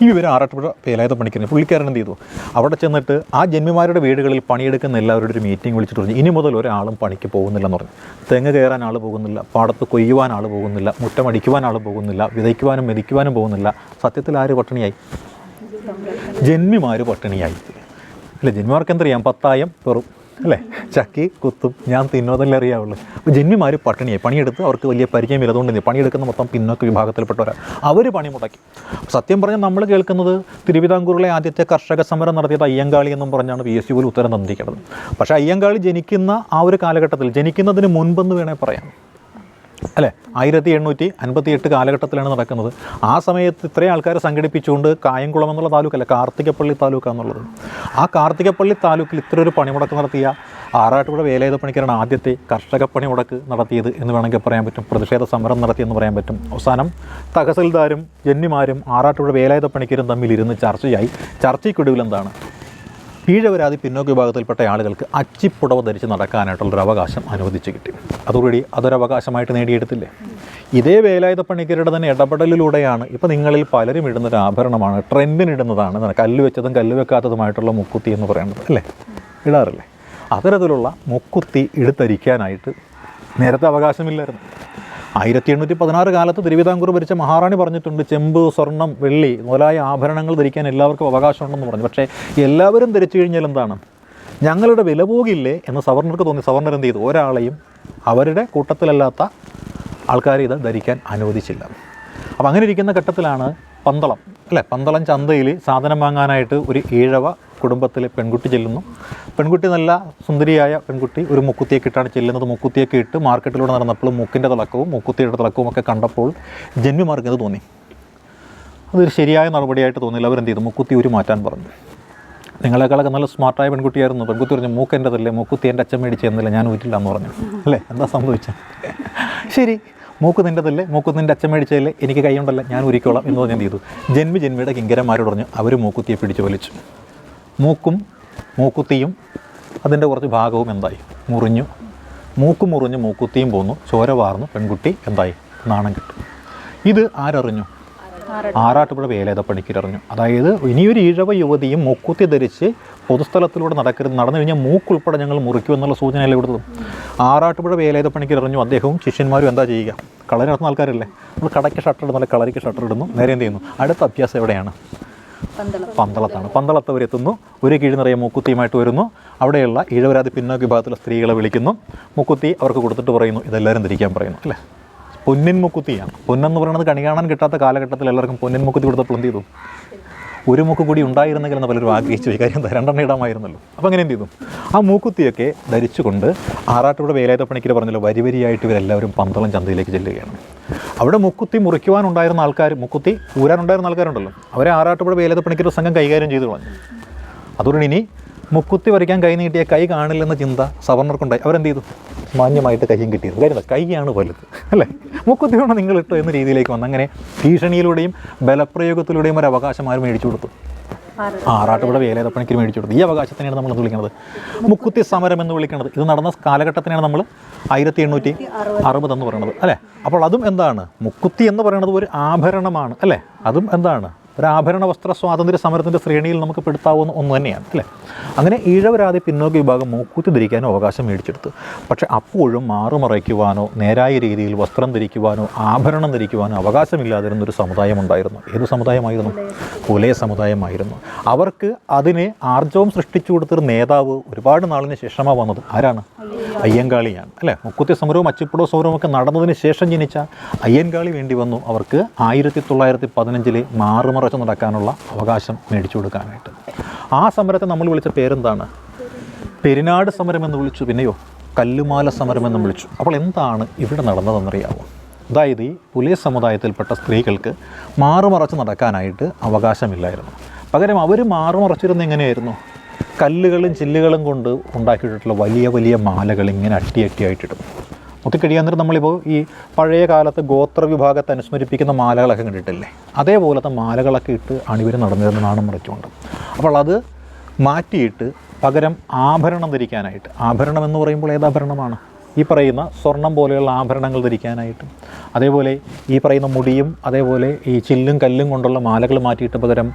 ഈ വിവരം ആറാട്ടുപുഴ പേലായത്ത് പണിക്കറിന് പുള്ളിക്കാരൻ എന്ത് ചെയ്തു? അവിടെ ചെന്നിട്ട് ആ ജന്മിമാരുടെ വീടുകളിൽ പണിയെടുക്കുന്ന എല്ലാവരുടെ ഒരു മീറ്റിംഗ് വിളിച്ചിട്ട് പറഞ്ഞു ഇനി മുതൽ ഒരാളും പണിക്ക് പോകുന്നില്ലെന്ന് പറഞ്ഞു. തെങ്ങ് കയറാൻ ആൾ പോകുന്നില്ല പാടത്ത് കൊയ്യുവാൻ ആൾ പോകുന്നില്ല മുറ്റമടിക്കുവാൻ ആൾ പോകുന്നില്ല വിതയ്ക്കുവാനും മെതിക്കുവാനും പോകുന്നില്ല. സത്യത്തിൽ ആര് പട്ടിണിയായി? ജന്മിമാർ പട്ടിണിയായി. അല്ല ജന്മിമാർക്ക് എന്തറിയാം? പത്തായം പെറും അല്ലേ? ചക്കി കുത്തും. ഞാൻ തിന്നോതല്ലേ അറിയാവുള്ളൂ. അപ്പോൾ ജന്മിമാർ പട്ടിണിയായി. പണിയെടുത്ത് അവർക്ക് വലിയ പരിചയമില്ല അതുകൊണ്ട് പണിയെടുക്കുന്ന മൊത്തം പിന്നോക്ക വിഭാഗത്തിൽപ്പെട്ടവരാണ് അവർ പണി മുടക്കി. സത്യം പറഞ്ഞാൽ നമ്മൾ കേൾക്കുന്നത് തിരുവിതാംകൂറിലെ ആദ്യത്തെ കർഷക സമരം നടത്തിയത് അയ്യങ്കാളി എന്നും പറഞ്ഞാണ് പി. എസ്. സി. പോലും ഉത്തരം തന്നിരിക്കുന്നത്. പക്ഷേ അയ്യങ്കാളി ജനിക്കുന്ന ആ ഒരു കാലഘട്ടത്തിൽ ജനിക്കുന്നതിന് മുൻപെന്ന് വേണേൽ പറയാം. അല്ലേ? ആയിരത്തി എണ്ണൂറ്റി അൻപത്തി എട്ട് കാലഘട്ടത്തിലാണ് നടക്കുന്നത്. ആ സമയത്ത് ഇത്രയും ആൾക്കാരെ സംഘടിപ്പിച്ചുകൊണ്ട് കായംകുളം എന്നുള്ള താലൂക്കല്ല കാർത്തികപ്പള്ളി താലൂക്കാന്നുള്ളത് ആ കാർത്തികപ്പള്ളി താലൂക്കിൽ ഇത്ര ഒരു പണിമുടക്ക് നടത്തിയ ആറാട്ടുപുഴ വേലായുധ പണിക്കാരാണ് ആദ്യത്തെ കർഷക പണിമുടക്ക് നടത്തിയത് എന്ന് വേണമെങ്കിൽ പറയാൻ പറ്റും. പ്രതിഷേധ സമരം നടത്തിയെന്ന് പറയാൻ പറ്റും. അവസാനം തഹസിൽദാരും ജന്മിമാരും ആറാട്ടുപുഴ വേലായുധ പണിക്കരും തമ്മിൽ ഇരുന്ന് ചർച്ചയായി. ചർച്ചയ്ക്കൊടുവിൽ എന്താണ്? ഈഴവരാതി പിന്നോക്ക വിഭാഗത്തിൽപ്പെട്ട ആളുകൾക്ക് അച്ചിപ്പുടവ് ധരിച്ച് നടക്കാനായിട്ടുള്ളൊരു അവകാശം അനുവദിച്ച് കിട്ടി. അതോടുകൂടി അതൊരവകാശമായിട്ട് നേടിയെടുത്തില്ലേ? ഇതേ വേലായുധ പണിക്കരുടെ തന്നെ ഇടപെടലിലൂടെയാണ് ഇപ്പോൾ നിങ്ങളിൽ പലരും ഇടുന്നൊരു ആഭരണമാണ്. ട്രെൻഡിനിടുന്നതാണ്. കല്ല് വെച്ചതും കല്ല് വെക്കാത്തതുമായിട്ടുള്ള മുക്കുത്തി എന്ന് പറയുന്നത് അല്ലേ? ഇടാറില്ലേ? അത്തരത്തിലുള്ള മുക്കുത്തി എടുത്തരിക്കാനായിട്ട് നേരത്തെ അവകാശമില്ലായിരുന്നു. ആയിരത്തി എണ്ണൂറ്റി പതിനാറ് കാലത്ത് തിരുവിതാംകൂർ ഭരിച്ച മഹാറാണി പറഞ്ഞിട്ടുണ്ട് ചെമ്പ് സ്വർണം വെള്ളി മുതലായ ആഭരണങ്ങൾ ധരിക്കാൻ എല്ലാവർക്കും അവകാശമുണ്ടെന്ന് പറഞ്ഞു. പക്ഷേ എല്ലാവരും ധരിച്ചു കഴിഞ്ഞാൽ എന്താണ്? ഞങ്ങളുടെ വില പോകില്ലേ എന്ന് സവർണർക്ക് തോന്നി. സവർണർ എന്ത് ചെയ്തു? ഒരാളെയും അവരുടെ കൂട്ടത്തിലല്ലാത്ത ആൾക്കാരെ ഇത് ധരിക്കാൻ അനുവദിച്ചില്ല. അപ്പോൾ അങ്ങനെ ഇരിക്കുന്ന ഘട്ടത്തിലാണ് പന്തളം. അല്ലേ? പന്തളം ചന്തയിൽ സാധനം വാങ്ങാനായിട്ട് ഒരു ഈഴവ കുടുംബത്തിലെ പെൺകുട്ടി ചെല്ലുന്നു. പെൺകുട്ടി നല്ല സുന്ദരിയായ പെൺകുട്ടി ഒരു മുക്കുത്തിയൊക്കെ ഇട്ടാണ് ചെല്ലുന്നത്. മുക്കുത്തിയൊക്കെ ഇട്ട് മാർക്കറ്റിലൂടെ നടന്നപ്പോൾ മുക്കിന്റെ തിളക്കവും മുക്കുത്തിയുടെ തിളക്കവും ഒക്കെ കണ്ടപ്പോൾ ജന്മിമാർക്ക് ഇത് തോന്നി. അതൊരു ശരിയായ നടപടിയായിട്ട് തോന്നിയില്ല അവരെന്ത് ചെയ്തു? മുക്കുത്തി ഒരു മാറ്റാൻ പറഞ്ഞു. നിങ്ങളെക്കാളൊക്കെ നല്ല സ്മാർട്ടായ പെൺകുട്ടിയായിരുന്നു. പെൺകുട്ടി പറഞ്ഞു മൂക്ക് എന്റെതല്ലേ മൂക്കുത്തി എന്റെ അച്ഛൻ മേടിച്ച് എന്നില്ല ഞാൻ ഊറ്റില്ല എന്ന് പറഞ്ഞു. അല്ലേ? എന്താ സംഭവിച്ചത്? ശരി മൂക്ക് നിന്റെതല്ലേ മൂക്ക് നിന്റെ അച്ഛൻ മേടിച്ചതല്ലേ എനിക്ക് കൈയുണ്ടല്ലേ ഞാൻ ഉരിക്കോളാം എന്ന് പറഞ്ഞു ചെയ്തു? ജന്മി ജന്മിയുടെ കിങ്കരന്മാരോട് പറഞ്ഞു അവർ മൂക്കുത്തിയെ പിടിച്ചു വലിച്ചു. മൂക്കും മൂക്കുത്തിയും അതിന്റെ കുറച്ച് ഭാഗവും എന്തായി? മുറിഞ്ഞു. മൂക്കും മുറിഞ്ഞ് മൂക്കുത്തിയും പോന്നു. ചോര വാർന്നു. പെൺകുട്ടി എന്തായി? നാണം കിട്ടും. ഇത് ആരറിഞ്ഞു? ആറാട്ടുപുഴ വേലേത പണിക്കരറിഞ്ഞു അതായത് ഇനിയൊരു ഈഴവ യുവതിയും മൂക്കുത്തി ധരിച്ച് പൊതുസ്ഥലത്തിലൂടെ നടക്കരുത് നടന്നു കഴിഞ്ഞാൽ മൂക്കുൾപ്പെടെ ഞങ്ങൾ മുറിക്കും എന്നുള്ള സൂചനയല്ലേ കൊടുത്തത് ആറാട്ടുപുഴ വേലേത പണിക്കരറിഞ്ഞു അദ്ദേഹവും ശിഷ്യന്മാരും എന്താ ചെയ്യുക? കളരി നടത്തുന്ന ആൾക്കാരല്ലേ? നമ്മൾ കടയ്ക്ക് ഷട്ടർ ഇടുന്നു അല്ലെങ്കിൽ കളരിക്ക് ഷട്ടർ ഇടുന്നു നേരെ എന്ത് ചെയ്യുന്നു? അടുത്ത അഭ്യാസം എവിടെയാണ്? പന്തളത്താണ്. പന്തളത്ത് അവരെത്തുന്നു. ഒരു കീഴ് നിറയെ മൂക്കുത്തിയുമായിട്ട് വരുന്നു. അവിടെയുള്ള ഈഴവരാതി പിന്നോക്ക വിഭാഗത്തിലെ സ്ത്രീകളെ വിളിക്കുന്നു. മുക്കുത്തി അവർക്ക് കൊടുത്തിട്ട് പറയുന്നു ഇതെല്ലാവരും ധരിക്കാൻ പറയുന്നു അല്ലേ? പൊന്നിൻ മുക്കുത്തിയാണ്. പൊന്നെന്ന് പറയുന്നത് കണി കാണാൻ കിട്ടാത്ത കാലഘട്ടത്തിൽ എല്ലാവർക്കും പൊന്നിൻ മുക്കുത്തി കൊടുത്തപ്പോൾ എന്ത് ചെയ്തു? ഒരു മൂക്ക് കൂടി ഉണ്ടായിരുന്നെങ്കിൽ എന്ന് പലരും ആഗ്രഹിച്ചു. കാര്യം രണ്ടെണ്ണം ഇടാമായിരുന്നല്ലോ. അപ്പോൾ അങ്ങനെ എന്ത് ചെയ്തു? ആ മൂക്കുത്തിയൊക്കെ ധരിച്ചുകൊണ്ട് ആറാട്ടുകൂടെ വേലായുധ പണിക്കർ പറഞ്ഞല്ലോ വരി വരിയായിട്ട് ഇവരെല്ലാവരും പന്തളം ചന്തയിലേക്ക് ചെല്ലുകയാണ്. അവിടെ മുക്കുത്തി മുറിക്കുവാനുണ്ടായിരുന്ന ആൾക്കാർ മുക്കുത്തി ഊരാനുണ്ടായിരുന്ന ആൾക്കാരുണ്ടല്ലോ. അവരെ ആറാട്ടുപുഴ വേലായുധ പണിക്കർ സംഘം കൈകാര്യം ചെയ്തു കളഞ്ഞു. അതുകൊണ്ട് ഇനി മുക്കുത്തി വരയ്ക്കാൻ കൈ നീട്ടിയ കൈ കാണില്ലെന്ന ചിന്ത സവർണർക്കുണ്ടായി. അവരെന്ത് ചെയ്തു മാന്യമായിട്ട് കൈയും കിട്ടിയത് കാര്യം കൈയാണ് വലുത് അല്ലേ? മുക്കുത്തി വേണം നിങ്ങൾ ഇട്ടോ എന്ന രീതിയിലേക്ക് വന്നു. അങ്ങനെ ഭീഷണിയിലൂടെയും ബലപ്രയോഗത്തിലൂടെയും ഒരു അവകാശം ആരും മേടിച്ചു കൊടുത്തു? ആറാട്ടുപുഴ വേലേതപ്പണിക്ക് മേടിച്ചു കൊടുത്തു. ഈ അവകാശത്തിനെയാണ് നമ്മൾ എന്ത് വിളിക്കുന്നത് മുക്കുത്തി സമരം എന്ന് വിളിക്കുന്നത് ഇത് നടന്ന കാലഘട്ടത്തിനാണ് നമ്മൾ ആയിരത്തി എണ്ണൂറ്റി അറുപത് എന്ന് പറയുന്നത് അല്ലേ? അപ്പോൾ അതും എന്താണ്? മുക്കുത്തി എന്ന് പറയുന്നത് ഒരു ആഭരണമാണ് അല്ലേ? അതും എന്താണ്? ഒരു ആഭരണ വസ്ത്ര സ്വാതന്ത്ര്യ സമരത്തിന്റെ ശ്രേണിയിൽ നമുക്ക് പെടുത്താവുന്ന ഒന്ന് തന്നെയാണ് അല്ലേ? അങ്ങനെ ഈഴവരാതെ പിന്നോക്ക വിഭാഗം മൂക്കൂത്തി ധരിക്കാനോ അവകാശം മേടിച്ചെടുത്തു. പക്ഷെ അപ്പോഴും മാറുമറയ്ക്കുവാനോ നേരായ രീതിയിൽ വസ്ത്രം ധരിക്കുവാനോ ആഭരണം ധരിക്കുവാനോ അവകാശമില്ലാതിരുന്നൊരു സമുദായം ഉണ്ടായിരുന്നു ഏത് സമുദായമായിരുന്നു? പുലയ സമുദായമായിരുന്നു. അവർക്ക് അതിനെ ആർജവം സൃഷ്ടിച്ചു കൊടുത്തൊരു നേതാവ് ഒരുപാട് നാളിന് ശേഷമാണ് വന്നത് ആരാണ്? അയ്യങ്കാളിയാണ് അല്ലേ? മുക്കുത്തി സമരവും അച്ചിപ്പുടോ സമരവും ഒക്കെ നടന്നതിന് ശേഷം ജനിച്ച അയ്യൻകാളി വേണ്ടി വന്നു. അവർക്ക് ആയിരത്തി തൊള്ളായിരത്തി പതിനഞ്ചിൽ മാറുമറച്ച് നടക്കാനുള്ള അവകാശം മേടിച്ചു കൊടുക്കാനായിട്ട്. ആ സമരത്തെ നമ്മൾ വിളിച്ച പേരെന്താണ്? പെരിനാട് സമരം എന്ന് വിളിച്ചു പിന്നെയോ കല്ലുമാല സമരം എന്ന് വിളിച്ചു. അപ്പോൾ എന്താണ് ഇവിടെ നടന്നതെന്നറിയാമോ അതായത് ഈ പുലിയ സമുദായത്തിൽപ്പെട്ട സ്ത്രീകൾക്ക് മാറുമറച്ച് നടക്കാനായിട്ട് അവകാശമില്ലായിരുന്നു. പകരം അവർ മാറുമറച്ചിരുന്ന എങ്ങനെയായിരുന്നു? കല്ലുകളും ചില്ലുകളും കൊണ്ട് ഉണ്ടാക്കിയിട്ടുള്ള വലിയ വലിയ മാലകൾ ഇങ്ങനെ അട്ടി അട്ടിയായിട്ടിടും ഒത്തിക്കഴിയാന്നിട്ട് നമ്മളിപ്പോൾ ഈ പഴയ കാലത്ത് ഗോത്ര വിഭാഗത്തെ അനുസ്മരിപ്പിക്കുന്ന മാലകളൊക്കെ കണ്ടിട്ടില്ലേ? അതേപോലത്തെ മാലകളൊക്കെ ഇട്ട് അണിവർ നടന്നിരുന്ന നാണം മറച്ചുകൊണ്ട് അപ്പോൾ അത് മാറ്റിയിട്ട് പകരം ആഭരണം ധരിക്കാനായിട്ട് ആഭരണം എന്ന് പറയുമ്പോൾ ഏതാഭരണമാണ് ഈ പറയുന്ന സ്വർണം പോലെയുള്ള ആഭരണങ്ങൾ ധരിക്കാനായിട്ട്. അതേപോലെ ഈ പറയുന്ന മുടിയും അതേപോലെ ഈ ചില്ലും കല്ലും കൊണ്ടുള്ള മാലകൾ മാറ്റിയിട്ട് പകരം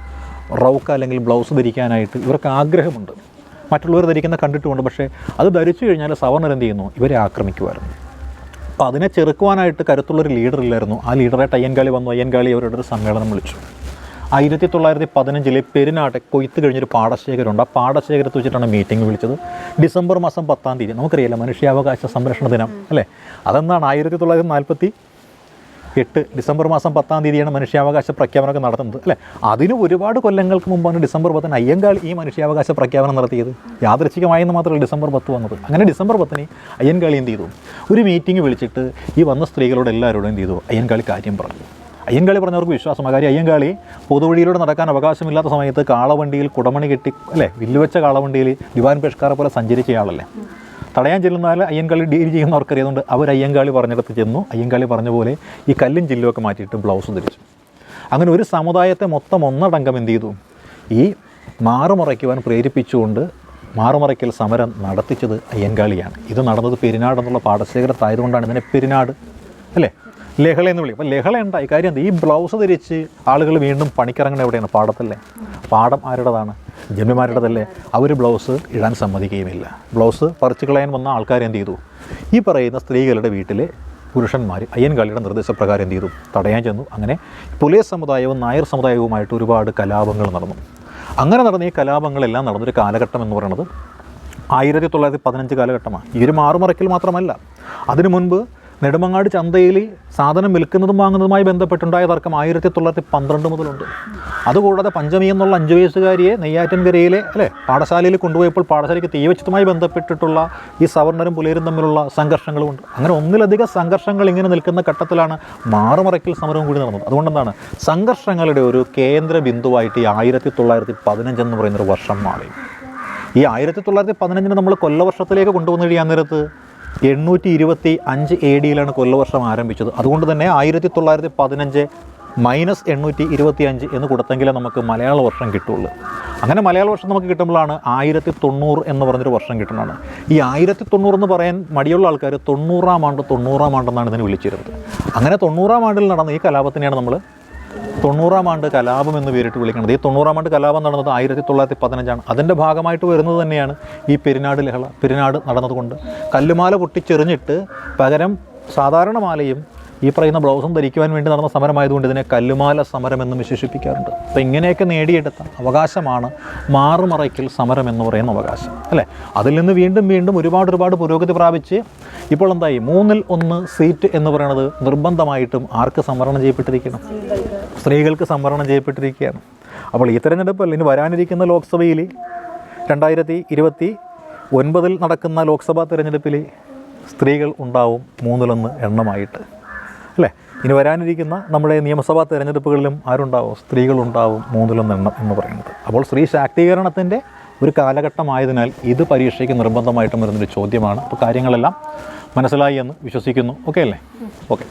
റൗക്ക അല്ലെങ്കിൽ ബ്ലൗസ് ധരിക്കാനായിട്ട് ഇവർക്ക് ആഗ്രഹമുണ്ട്. മറ്റുള്ളവർ ധരിക്കുന്ന കണ്ടിട്ടുമുണ്ട്. പക്ഷേ അത് ധരിച്ചു കഴിഞ്ഞാൽ സവർണർ എന്ത് ചെയ്യുന്നു? ഇവരെ ആക്രമിക്കുമായിരുന്നു. അപ്പോൾ അതിനെ ചെറുക്കുവാനായിട്ട് കരുത്തുള്ളൊരു ലീഡർ ഇല്ലായിരുന്നു. ആ ലീഡറായിട്ട് അയ്യൻകാളി വന്നു. അയ്യൻകാളി അവരുടെ ഒരു സമ്മേളനം വിളിച്ചു. ആയിരത്തി തൊള്ളായിരത്തി പതിനഞ്ചിലെ പെരുന്നാട്ടെ കൊയ്ത്ത് കഴിഞ്ഞൊരു പാടശേഖരമുണ്ട്. ആ പാടശേഖരത്ത് വെച്ചിട്ടാണ് മീറ്റിംഗ് വിളിച്ചത്. ഡിസംബർ മാസം പത്താം തീയതി. നമുക്കറിയാലോ മനുഷ്യാവകാശ സംരക്ഷണ ദിനം അല്ലേ? അതെന്താണ്? ആയിരത്തി തൊള്ളായിരത്തി നാൽപ്പത്തി എട്ട് ഡിസംബർ മാസം പത്താം തീയതിയാണ് മനുഷ്യാവകാശ പ്രഖ്യാപനമൊക്കെ നടത്തുന്നത് അല്ലേ? അതിന് ഒരുപാട് കൊല്ലങ്ങൾക്ക് മുമ്പാണ് ഡിസംബർ പത്തിന് അയ്യങ്കാൾ ഈ മനുഷ്യാവകാശ പ്രഖ്യാപനം നടത്തിയത്. യാദൃച്ഛികമായെന്ന് മാത്രമല്ല ഡിസംബർ പത്ത് വന്നത്. അങ്ങനെ ഡിസംബർ പത്തിന് അയ്യൻകാളി എന്ത് ചെയ്തു? ഒരു മീറ്റിംഗ് വിളിച്ചിട്ട് ഈ വന്ന സ്ത്രീകളോട് എല്ലാവരോടും എന്ത് ചെയ്തു? അയ്യൻകാളി കാര്യം പറഞ്ഞു. അയ്യങ്കാളി പറഞ്ഞവർക്ക് വിശ്വാസമാണ് കാര്യം അയ്യങ്കാളി പൊതുവഴിയിലൂടെ നടക്കാൻ അവകാശമില്ലാത്ത സമയത്ത് കാളവണ്ടിയിൽ കുടമണി കെട്ടി അല്ലേ? വില്ലുവെച്ച കാളവണ്ടിയിൽ ദിവാൻ പേഷ്കാറെ പോലെ സഞ്ചരിച്ച ആളല്ലേ? തടയാൻ ചെല്ലുന്നാൽ അയ്യൻകാളി ഡീൽ ചെയ്യുന്നവർക്കറിയാതുകൊണ്ട് അവർ അയ്യങ്കാളി പറഞ്ഞിടത്ത് ചെന്നു. അയ്യങ്കാളി പറഞ്ഞ പോലെ ഈ കല്ലും ചില്ലുമൊക്കെ മാറ്റിയിട്ട് ബ്ലൗസ് ധരിച്ചു. അങ്ങനെ ഒരു സമുദായത്തെ മൊത്തം ഒന്നടങ്കം എന്ത് ചെയ്തു? ഈ മാറുമറയ്ക്കുവാൻ പ്രേരിപ്പിച്ചുകൊണ്ട് മാറുമറയ്ക്കൽ സമരം നടത്തിച്ചത് അയ്യൻകാളിയാണ് ഇത് നടന്നത് പെരിനാട് എന്നുള്ള പാടശേഖരത്തായതുകൊണ്ടാണ്. ഇതിനെ പെരിനാട് അല്ലേ? ലഹള എന്ന് വിളിക്കും. അപ്പോൾ ലഹള ഉണ്ടായി കാര്യം എന്താ? ഈ ബ്ലൗസ് ധരിച്ച് ആളുകൾ വീണ്ടും പണിക്കിറങ്ങണ എവിടെയാണ്? പാടത്തല്ലേ? പാടം ആരുടേതാണ്? ജന്മിമാരുടേതല്ലേ? അവർ ബ്ലൗസ് ഇടാൻ സമ്മതിക്കുകയുമില്ല. ബ്ലൗസ് പറിച്ചു കളയാൻ വന്ന ആൾക്കാർ എന്ത് ചെയ്തു? ഈ പറയുന്ന സ്ത്രീകളുടെ വീട്ടിലെ പുരുഷന്മാർ അയ്യൻകാളിയുടെ നിർദ്ദേശപ്രകാരം എന്ത് ചെയ്തു? തടയാൻ ചെന്നു. അങ്ങനെ പുലിയ സമുദായവും നായർ സമുദായവുമായിട്ട് ഒരുപാട് കലാപങ്ങൾ നടന്നു. അങ്ങനെ നടന്ന ഈ കലാപങ്ങളെല്ലാം നടന്നൊരു കാലഘട്ടം എന്ന് പറയുന്നത് ആയിരത്തി തൊള്ളായിരത്തി പതിനഞ്ച് കാലഘട്ടമാണ്. ഈ ഒരു മാറുമറയ്ക്കൽ മാത്രമല്ല. അതിനു മുൻപ് നെടുമങ്ങാട് ചന്തയിൽ സാധനം വിൽക്കുന്നതും വാങ്ങുന്നതുമായി ബന്ധപ്പെട്ടുണ്ടായ തർക്കം ആയിരത്തി തൊള്ളായിരത്തി പന്ത്രണ്ട് മുതലുണ്ട്. അതുകൂടാതെ പഞ്ചമി എന്നുള്ള അഞ്ച് വയസ്സുകാരിയെ നെയ്യാറ്റിൻകരയിലെ അല്ലേ പാഠശാലയിൽ കൊണ്ടുപോയപ്പോൾ പാഠശാലയ്ക്ക് തീവച്ചതുമായി ബന്ധപ്പെട്ടിട്ടുള്ള ഈ സവർണരും പുലേരും തമ്മിലുള്ള സംഘർഷങ്ങളുമുണ്ട്. അങ്ങനെ ഒന്നിലധികം സംഘർഷങ്ങൾ ഇങ്ങനെ നിൽക്കുന്ന ഘട്ടത്തിലാണ് മാറുമറയ്ക്കൽ സമരവും കൂടി നടന്നത്. അതുകൊണ്ടെന്താണ്? സംഘർഷങ്ങളുടെ ഒരു കേന്ദ്ര ബിന്ദുവായിട്ട് ഈ ആയിരത്തി തൊള്ളായിരത്തി പതിനഞ്ച് എന്ന് പറയുന്നൊരു വർഷം മാറി. ഈ ആയിരത്തി തൊള്ളായിരത്തി പതിനഞ്ചിന് നമ്മൾ കൊല്ലവർഷത്തിലേക്ക് കൊണ്ടുവന്നു കഴിയാൻ നേരത്ത് എണ്ണൂറ്റി ഇരുപത്തി അഞ്ച് എ ഡിയിലാണ് കൊല്ലവർഷം ആരംഭിച്ചത്. അതുകൊണ്ട് തന്നെ ആയിരത്തി തൊള്ളായിരത്തി പതിനഞ്ച് മൈനസ് എണ്ണൂറ്റി ഇരുപത്തി അഞ്ച് എന്ന് കൊടുത്തെങ്കിലേ നമുക്ക് മലയാള വർഷം കിട്ടുള്ളൂ. അങ്ങനെ മലയാള വർഷം നമുക്ക് കിട്ടുമ്പോഴാണ് ആയിരത്തി തൊണ്ണൂറ് എന്ന് പറഞ്ഞൊരു വർഷം കിട്ടുന്നതാണ്. ഈ ആയിരത്തി തൊണ്ണൂറ് എന്ന് പറയാൻ മടിയുള്ള ആൾക്കാർ തൊണ്ണൂറാം ആണ്ട് തൊണ്ണൂറാം ആണ്ടെന്നാണ് ഇതിനെ വിളിച്ചിരുന്നത്. അങ്ങനെ തൊണ്ണൂറാം ആണ്ടിൽ നടന്ന ഈ കലാപത്തിനെയാണ് നമ്മൾ തൊണ്ണൂറാം ആണ്ട് കലാപം എന്ന് പേരിട്ട് വിളിക്കുന്നത് ഈ തൊണ്ണൂറാം ആണ്ട് കലാപം നടന്നത് ആയിരത്തി തൊള്ളായിരത്തി പതിനഞ്ചാണ് അതിന്റെ ഭാഗമായിട്ട് വരുന്നത് തന്നെയാണ് ഈ പെരിനാട് ലഹള പെരിനാട് നടന്നതുകൊണ്ട്. കല്ലുമാല പൊട്ടിച്ചെറിഞ്ഞിട്ട് പകരം സാധാരണ മാലയും ഈ പറയുന്ന ബ്ലൗസും ധരിക്കുവാൻ വേണ്ടി നടന്ന സമരമായതുകൊണ്ട് ഇതിനെ കല്ലുമാല സമരം എന്ന് വിശേഷിപ്പിക്കാറുണ്ട്. അപ്പോൾ ഇങ്ങനെയൊക്കെ നേടിയെടുത്ത അവകാശമാണ് മാറുമറയ്ക്കൽ സമരം എന്ന് പറയുന്ന അവകാശം. അല്ലേ? അതിൽ നിന്ന് വീണ്ടും വീണ്ടും ഒരുപാട് ഒരുപാട് പുരോഗതി പ്രാപിച്ച് ഇപ്പോൾ എന്തായി? മൂന്നിൽ ഒന്ന് സീറ്റ് എന്ന് പറയുന്നത് നിർബന്ധമായിട്ടും ആർക്ക് സംവരണം ചെയ്യപ്പെട്ടിരിക്കണം? സ്ത്രീകൾക്ക് സംവരണം ചെയ്യപ്പെട്ടിരിക്കുകയാണ്. അപ്പോൾ ഈ തെരഞ്ഞെടുപ്പിൽ ഇനി വരാനിരിക്കുന്ന ലോക്സഭയിൽ രണ്ടായിരത്തി ഇരുപത്തി ഒൻപതിൽ നടക്കുന്ന ലോക്സഭാ തെരഞ്ഞെടുപ്പിൽ സ്ത്രീകൾ ഉണ്ടാവും മൂന്നിലൊന്ന് എണ്ണമായിട്ട്. അല്ലേ? ഇനി വരാനിരിക്കുന്ന നമ്മുടെ നിയമസഭാ തെരഞ്ഞെടുപ്പുകളിലും ആരുണ്ടാവും? സ്ത്രീകളുണ്ടാവും മൂന്നിലൊന്ന് എണ്ണം എന്ന് പറയുന്നത്. അപ്പോൾ സ്ത്രീ ശാക്തീകരണത്തിന്റെ ഒരു കാലഘട്ടമായതിനാൽ ഇത് പരീക്ഷയ്ക്ക് നിർബന്ധമായിട്ടും വരുന്നൊരു ചോദ്യമാണ്. അപ്പോൾ കാര്യങ്ങളെല്ലാം മനസ്സിലായി എന്ന് വിശ്വസിക്കുന്നു. ഓക്കെ അല്ലേ? ഓക്കെ.